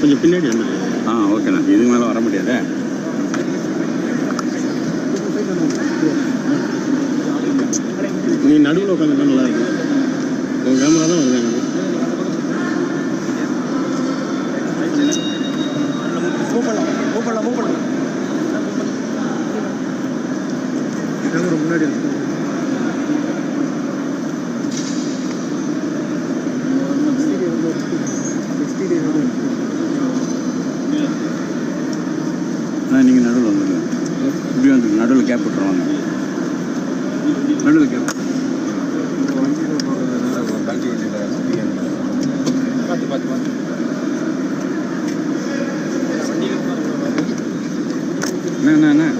கொஞ்சம் பின்னாடி வந்து ஆ ஓகேண்ணா இதுக்கு மேலே வர முடியாதே? pode. Não, não, não.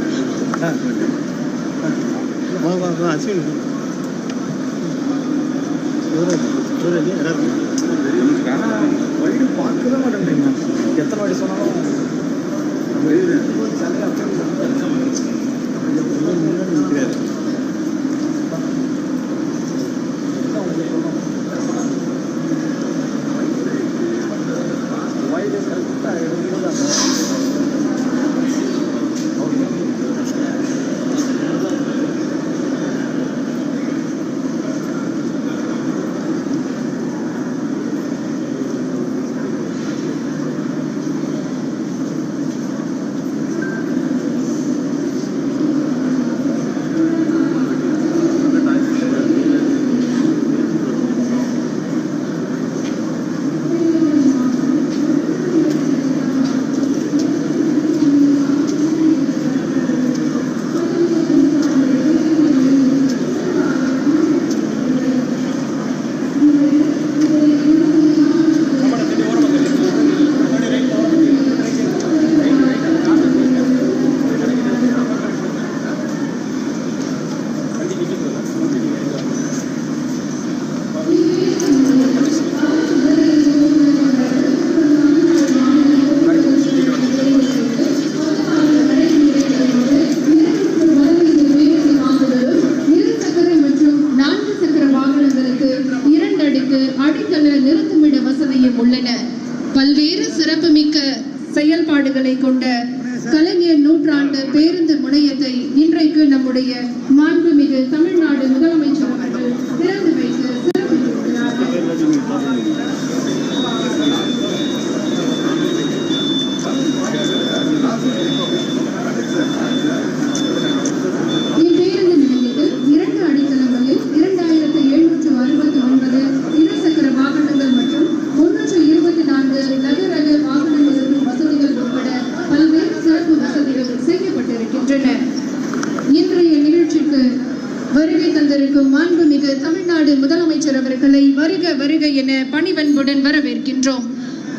பணிவன்புடன் வரவேற்கின்றோம்.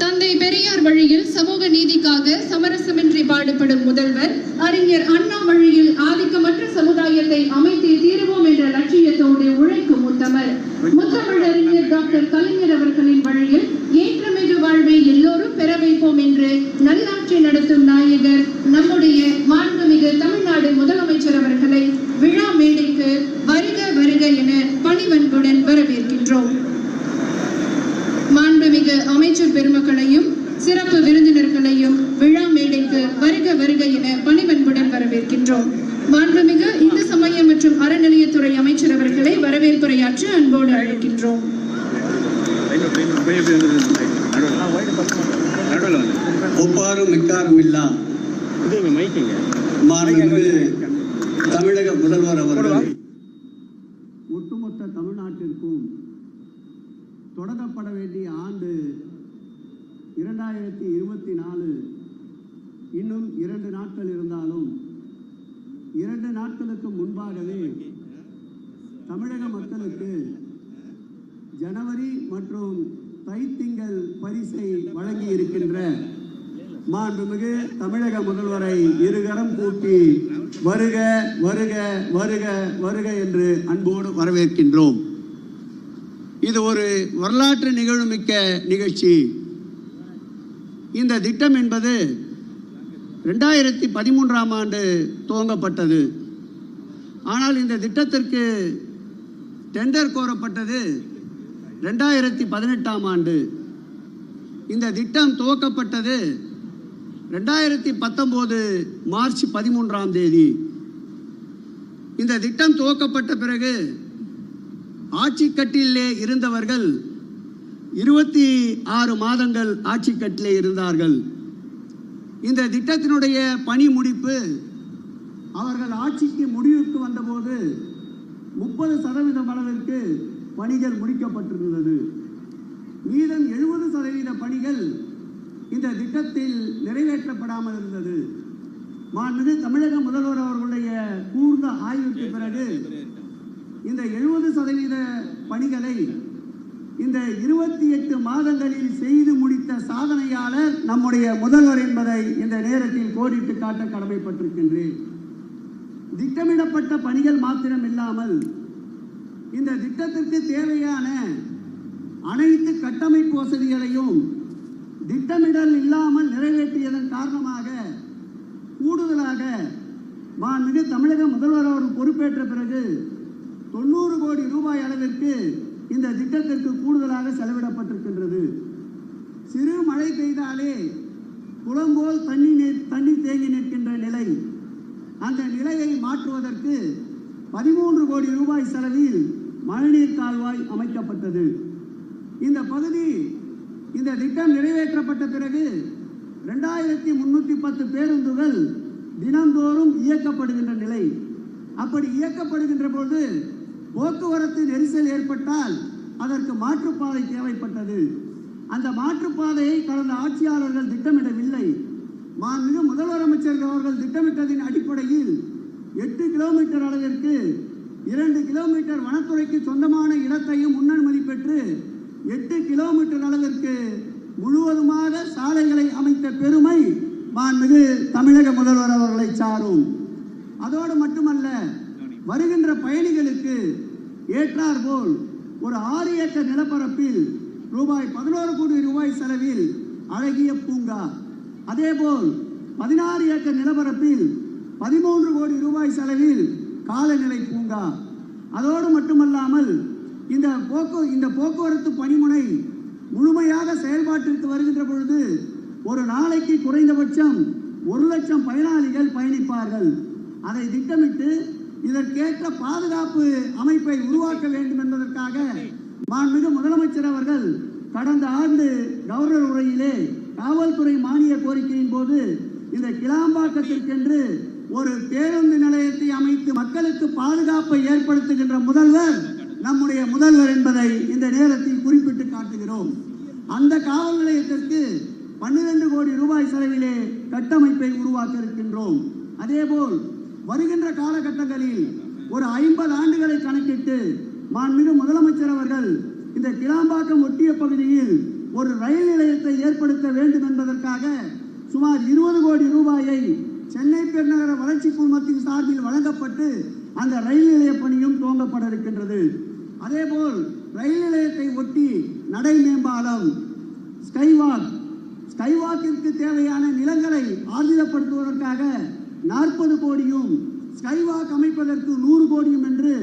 தந்தை பெரியார் வழியில் சமூக நீதிக்காக சமரசமின்றி பாடுபடும் முதல்வர் அறிஞர் அண்ணா வழியில் ஆதிக்கமற்ற சமுதாயத்தை அமைத்து தீருவோம் என்ற லட்சியத்தோடு உழைக்கும் உத்தமர். முத்தமிழறிஞர் டாக்டர் கலைஞர் அவர்களின் வழியில் ஏற்றமிகு வாழ்வை எல்லோரும் பெற வைப்போம் என்று நல்லாட்சி நடத்தும் நாயகர் நம்முடைய மாண்புமிகு தமிழ்நாடு முதலமைச்சர் அவர்களை விழா மேடைக்கு வருக வருக என பணிவன்புடன் வரவேற்கின்றோம். மாண்புமிகு அமைச்சர் பெருமக்களையும் சிறப்பு விருந்தினர்களையும் விழா மேடைக்கு வருக வருக என பணிவன்புடன் வரவேற்கின்றோம். மாண்புமிகு இந்து சமய மற்றும் அறநிலையத்துறை அமைச்சர் அவர்களை வரவேற்புரையாற்ற அன்போடு அழைக்கின்றோம். ஒப்பாரும் மிக்காரும் இல்லா. மாண்புமிகு தமிழக முதல்வர் அவர்கள் ஒட்டுமொத்த தமிழ்நாட்டிற்கும் தொடங்கப்பட வேண்டிய ஆண்டு இரண்டாயிரத்தி இருபத்தி நாலு. இன்னும் இரண்டு நாட்கள் இருந்தாலும் இரண்டு நாட்களுக்கு முன்பாகவே தமிழக மக்களுக்கு ஜனவரி மற்றும் தைத்திங்கள் பரிசை வழங்கி இருக்கின்ற மாண்புமிகு தமிழக முதல்வரை இருகரம் கூட்டி வருக வருக வருக வருக என்று அன்போடு வரவேற்கின்றோம். இது ஒரு வரலாற்று நிகழ்வுமிக்க நிகழ்ச்சி. இந்த திட்டம் என்பது ரெண்டாயிரத்தி பதிமூன்றாம் ஆண்டு துவங்கப்பட்டது. ஆனால் இந்த திட்டத்திற்கு டெண்டர் கோரப்பட்டது ரெண்டாயிரத்தி பதினெட்டாம் ஆண்டு. இந்த திட்டம் துவக்கப்பட்டது ரெண்டாயிரத்தி பத்தொம்போது மார்ச் பதிமூன்றாம் தேதி. இந்த திட்டம் துவக்கப்பட்ட பிறகு ஆட்சி கட்டிலே இருந்தவர்கள் இருபத்தி ஆறு மாதங்கள் ஆட்சி கட்டிலே இருந்தார்கள். இந்த திட்டத்தினுடைய பணி முடிப்பு அவர்கள் ஆட்சிக்கு முடிவுக்கு வந்தபோது முப்பது சதவீதம் அளவிற்கு பணிகள் முடிக்கப்பட்டிருந்தது. மீதம் எழுபது சதவீத பணிகள் இந்த திட்டத்தில் நிறைவேற்றப்படாமல் இருந்தது. மாண்புமிகு தமிழக முதல்வர் அவர்களுடைய கூர்ந்த ஆய்வுக்கு பிறகு இந்த எழுபது சதவீத பணிகளை இந்த இருபத்தி எட்டு மாதங்களில் செய்து முடித்த சாதனையாளர் நம்முடைய முதல்வர் என்பதை இந்த நேரத்தில் கோடிட்டு காட்ட கடமைப்பட்டிருக்கின்றேன். திட்டமிடப்பட்ட பணிகள் மாத்திரம் இல்லாமல் இந்த திட்டத்திற்கு தேவையான அனைத்து கட்டமைப்பு வசதிகளையும் திட்டமிடல் இல்லாமல் நிறைவேற்றியதன் காரணமாக கூடுதலாக மாண்புமிகு தமிழக முதல்வர் அவர் பொறுப்பேற்ற பிறகு தொண்ணூறு கோடி ரூபாய் அளவிற்கு இந்த திட்டத்திற்கு கூடுதலாக செலவிடப்பட்டிருக்கின்றது. சிறு மழை பெய்தாலே குளம்போல் தண்ணி நி- தண்ணி தேங்கி நிற்கின்ற நிலை. அந்த நிலையை மாற்றுவதற்கு பதிமூன்று கோடி ரூபாய் செலவில் மழைநீர் கால்வாய் அமைக்கப்பட்டது. இந்த பகுதி இந்த திட்டம் நிறைவேற்றப்பட்ட பிறகு ரெண்டாயிரத்தி முன்னூற்றி பத்து பேருந்துகள் தினந்தோறும் இயக்கப்படுகின்ற நிலை. அப்படி இயக்கப்படுகின்ற பொழுது போக்குவரத்து நெரிசல் ஏற்பட்டால் அதற்கு மாற்றுப்பாதை தேவைப்பட்டது. அந்த மாற்றுப்பாதையை கடந்த ஆட்சியாளர்கள் திட்டமிடவில்லை. மாண்புமிகு முதல்வர் அமைச்சர்கள் அவர்கள் திட்டமிட்டதின் அடிப்படையில் எட்டு கிலோமீட்டர் அளவிற்கு இரண்டு கிலோமீட்டர் வனத்துறைக்கு சொந்தமான இடத்தையும் முன்னனுமதி பெற்று எட்டு கிலோமீட்டர் அளவிற்கு முழுவதுமாக சாலைகளை அமைத்த பெருமை மாண்புமிகு தமிழக முதல்வர் அவர்களை சாரும். அதோடு மட்டுமல்ல வருகின்ற பயணிகளுக்கு ஏற்றார் போல் ஒரு ஆறு ஏக்கர் நிலப்பரப்பில் ரூபாய் பதினோரு கோடி ரூபாய் செலவில் அழகிய பூங்கா. அதேபோல் பதினாறு ஏக்கர் நிலப்பரப்பில் பதிமூன்று கோடி ரூபாய் செலவில் காலநிலை பூங்கா. அதோடு மட்டுமல்லாமல் இந்த போக்கு இந்த போக்குவரத்து பணிமுனை முழுமையாக செயல்பாட்டிற்கு வருகின்ற பொழுது ஒரு நாளைக்கு குறைந்தபட்சம் ஒரு லட்சம் பயனாளிகள் பயணிப்பார்கள். அதை திட்டமிட்டு இதற்கேற்ற பாதுகாப்பு அமைப்பை உருவாக்க வேண்டும் என்பதற்காக மாண்புமிகு முதலமைச்சர் அவர்கள் கடந்த ஆண்டு கவர்னர் உரையிலே காவல்துறை மானிய கோரிக்கையின் போது இந்த கிளாம்பாக்கத்திற்கென்று ஒரு பேருந்து நிலையத்தை அமைத்து மக்களுக்கு பாதுகாப்பை ஏற்படுத்துகின்ற முதல்வர் நம்முடைய முதல்வர் என்பதை இந்த நேரத்தில் குறிப்பிட்டு காட்டுகிறோம். அந்த காவல் நிலையத்திற்கு பன்னிரண்டு கோடி ரூபாய் செலவிலே கட்டமைப்பை உருவாக்க இருக்கின்றோம் அதேபோல் வருகின்ற காலகட்டங்களில் ஒரு ஐம்பது ஆண்டுகளை கணக்கிட்டு மாண்புமிகு முதலமைச்சர் அவர்கள் இந்த கிளாம்பாக்கம் ஒட்டிய பகுதியில் ஒரு ரயில் நிலையத்தை ஏற்படுத்த வேண்டும் என்பதற்காக சுமார் இருபது கோடி ரூபாயை சென்னை பெருநகர வளர்ச்சி குழுமத்தின் சார்பில் வழங்கப்பட்டு அந்த ரயில் நிலைய பணியும் துவங்கப்பட இருக்கின்றது. அதேபோல் ரயில் நிலையத்தை ஒட்டி நடை மேம்பாலம் ஸ்கைவாக் ஸ்கைவாக்கிற்கு தேவையான நிலங்களை ஆர்ஜிதப்படுத்துவதற்காக நாற்பது கோடியும் ஸ்கைவாக் அமைப்பதற்கு நூறு கோடியும் என்று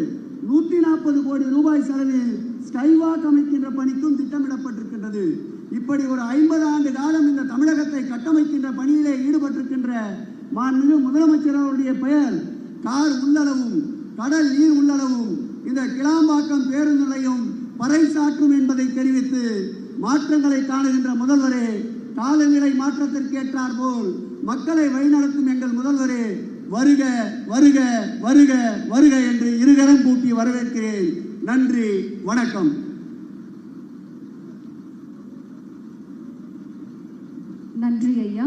நூற்றி நாற்பது கோடி ரூபாய் செலவில் ஸ்கைவாக் அமைக்கின்ற பணிக்கும் திட்டமிடப்பட்டிருக்கின்றது. இப்படி ஒரு ஐம்பது ஆண்டு காலம் இந்த தமிழகத்தை கட்டமைக்கின்ற பணியிலே ஈடுபட்டிருக்கின்ற மாண்புமிகு முதலமைச்சர் அவருடைய பெயர் கார் உள்ளளவும் கடல் நீர் உள்ளளவும் இந்த கிளாம்பாக்கம் பேருந்து நிலையம் பறைசாற்றும் என்பதை தெரிவித்து மாற்றங்களை காணுகின்ற முதல்வரே காலநிலை மாற்றத்திற்கு ஏற்றார் போல் மக்களை வழிநடத்தும் எங்கள் முதல்வரே வருக வருக வருக வருக என்று இருகரம் கூட்டி வரவேற்கிறேன். நன்றி வணக்கம். நன்றி ஐயா.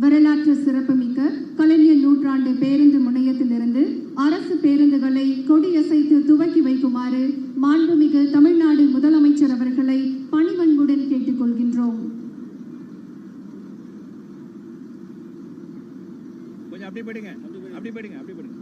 வரலாற்று சிறப்புமிக்க கலைஞர் நூற்றாண்டு பேருந்து முனையத்திலிருந்து அரசு பேருந்துகளை கொடியசைத்து துவக்கி வைக்குமாறு மாண்புமிகு தமிழ்நாடு முதலமைச்சர் அவர்களை பணிவன்புடன் கேட்டுக்கொள்கின்றோம். அப்படி போயிடுங்க. அப்படி போயிடுங்க அப்படி போயிடுங்க.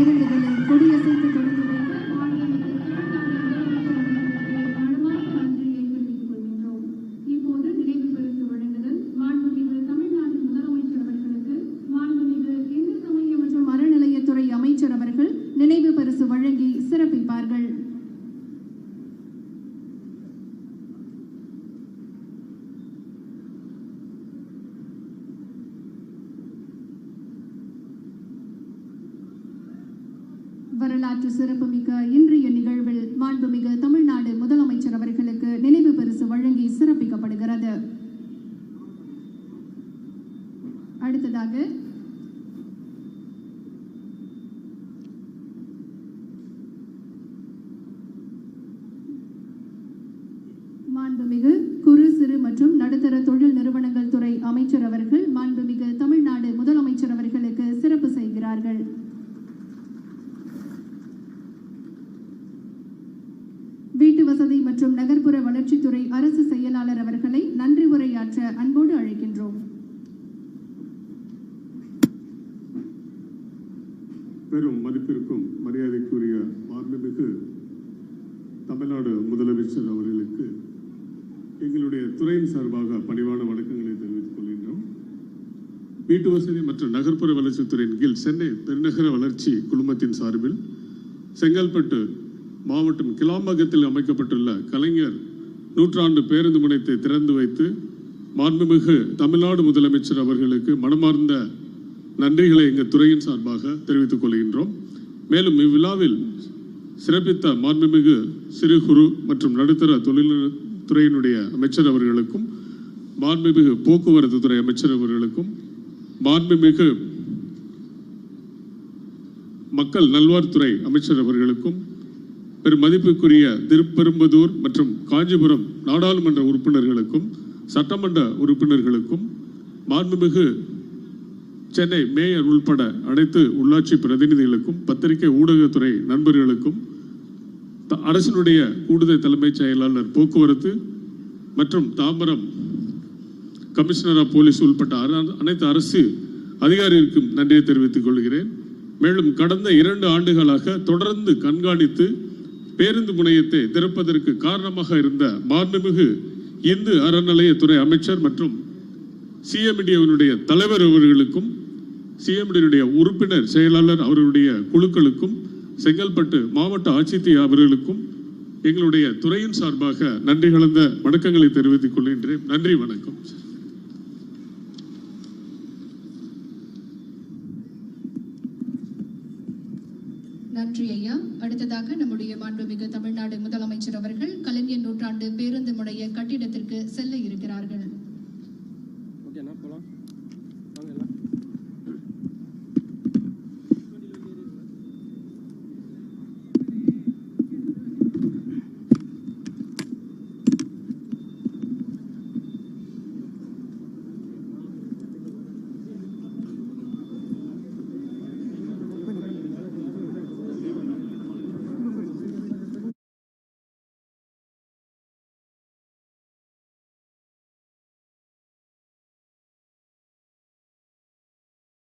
இருந்ததில்லை கொடியசைத்து தொடங்கி வைத்த மாநிலத்திற்கு மனமார்ந்த நன்றியை தெரிவித்துக் கொள்கின்றோம். இப்போது நினைவு பரிசு வழங்குதல் மாண்புமிகு தமிழ்நாடு முதலமைச்சர் அவர்களுக்கு மாண்புமிகு இந்து சமய மற்றும் அறநிலையத்துறை அமைச்சர் அவர்கள் நினைவு பரிசு வழங்கி சிறப்பிப்பார்கள் வரலாற்று சிறப்புமிக்க இன்றைய நிகழ்வில் மாண்புமிகு தமிழ்நாடு முதலமைச்சர் அவர்களுக்கு நினைவு பரிசு வழங்கி சிறப்பிக்கப்படுகிறது அடுத்ததாக மாண்புமிகு குறு சிறு மற்றும் நடுத்தர தொழில் நிறுவனங்கள் துறை அமைச்சர் அவர்கள் மாண்புமிகு தமிழ்நாடு முதலமைச்சர் அவர்களுக்கு சிறப்பு செய்கிறார்கள். வீட்டு வசதி மற்றும் நகர்ப்புற வளர்ச்சித்துறை அரசு செயலாளர் அவர்களை நன்றி உரையாற்ற அன்போடு அழைக்கின்றோம். பெரும் மதிப்பிற்கும் மரியாதைக்குரிய மாண்புமிகு தமிழ்நாடு முதலமைச்சர் அவர்களுக்கு எங்களுடைய துறையின் சார்பாக பணிவான வணக்கங்களை தெரிவித்துக் கொள்கின்றோம். வீட்டு வசதி மற்றும் நகர்ப்புற வளர்ச்சித்துறையின் கீழ் சென்னை பெருநகர வளர்ச்சி குழுமத்தின் சார்பில் செங்கல்பட்டு மாவட்டம் கிளாம்பகத்தில் அமைக்கப்பட்டுள்ள கலைஞர் நூற்றாண்டு பேருந்து முனையத்தை திறந்து வைத்து மாண்புமிகு தமிழ்நாடு முதலமைச்சர் அவர்களுக்கு மனமார்ந்த நன்றிகளை எங்கள் துறையின் சார்பாக தெரிவித்துக் கொள்கின்றோம். மேலும் இவ்விழாவில் சிறப்பித்த மாண்புமிகு சிறு குறு மற்றும் நடுத்தர தொழில் துறையினுடைய அமைச்சர் அவர்களுக்கும் மாண்புமிகு போக்குவரத்து துறை அமைச்சர் அவர்களுக்கும் மாண்புமிகு மக்கள் நல்வாழ்வுத்துறை அமைச்சர் அவர்களுக்கும் பெரும் மதிப்புக்குரிய திருப்பெரும்பதூர் மற்றும் காஞ்சிபுரம் நாடாளுமன்ற உறுப்பினர்களுக்கும் சட்டமன்ற உறுப்பினர்களுக்கும் மாண்புமிகு சென்னை மேயர் உள்பட அனைத்து உள்ளாட்சி பிரதிநிதிகளுக்கும் பத்திரிகை ஊடகத்துறை நண்பர்களுக்கும் அரசினுடைய கூடுதல் தலைமைச் செயலாளர் போக்குவரத்து மற்றும் தாம்பரம் கமிஷனர் ஆஃப் போலீஸ் உள்பட்ட அனைத்து அரசு அதிகாரிகளுக்கும் நன்றியை தெரிவித்துக் கொள்கிறேன். மேலும் கடந்த இரண்டு ஆண்டுகளாக தொடர்ந்து கண்காணித்து பேருந்து முனையத்தை திறப்பதற்கு காரணமாக இருந்த மாண்புமிகு இந்து அறநிலையத்துறை அமைச்சர் மற்றும் சிஎம்டியனுடைய தலைவர் அவர்களுக்கும் சிஎம்டியினுடைய உறுப்பினர் செயலாளர் அவர்களுடைய குழுக்களுக்கும் செங்கல்பட்டு மாவட்ட ஆட்சித்திய அவர்களுக்கும் எங்களுடைய துறையின் சார்பாக நன்றி கலந்த வணக்கங்களை தெரிவித்துக் கொள்கின்றேன். நன்றி வணக்கம். நன்றி ஐயா. அடுத்ததாக நம்முடைய மாண்புமிகு தமிழ்நாடு முதலமைச்சர் அவர்கள் கலைஞர் நூற்றாண்டு பேருந்து முனைய கட்டிடத்திற்கு செல்ல இருக்கிறார்கள்.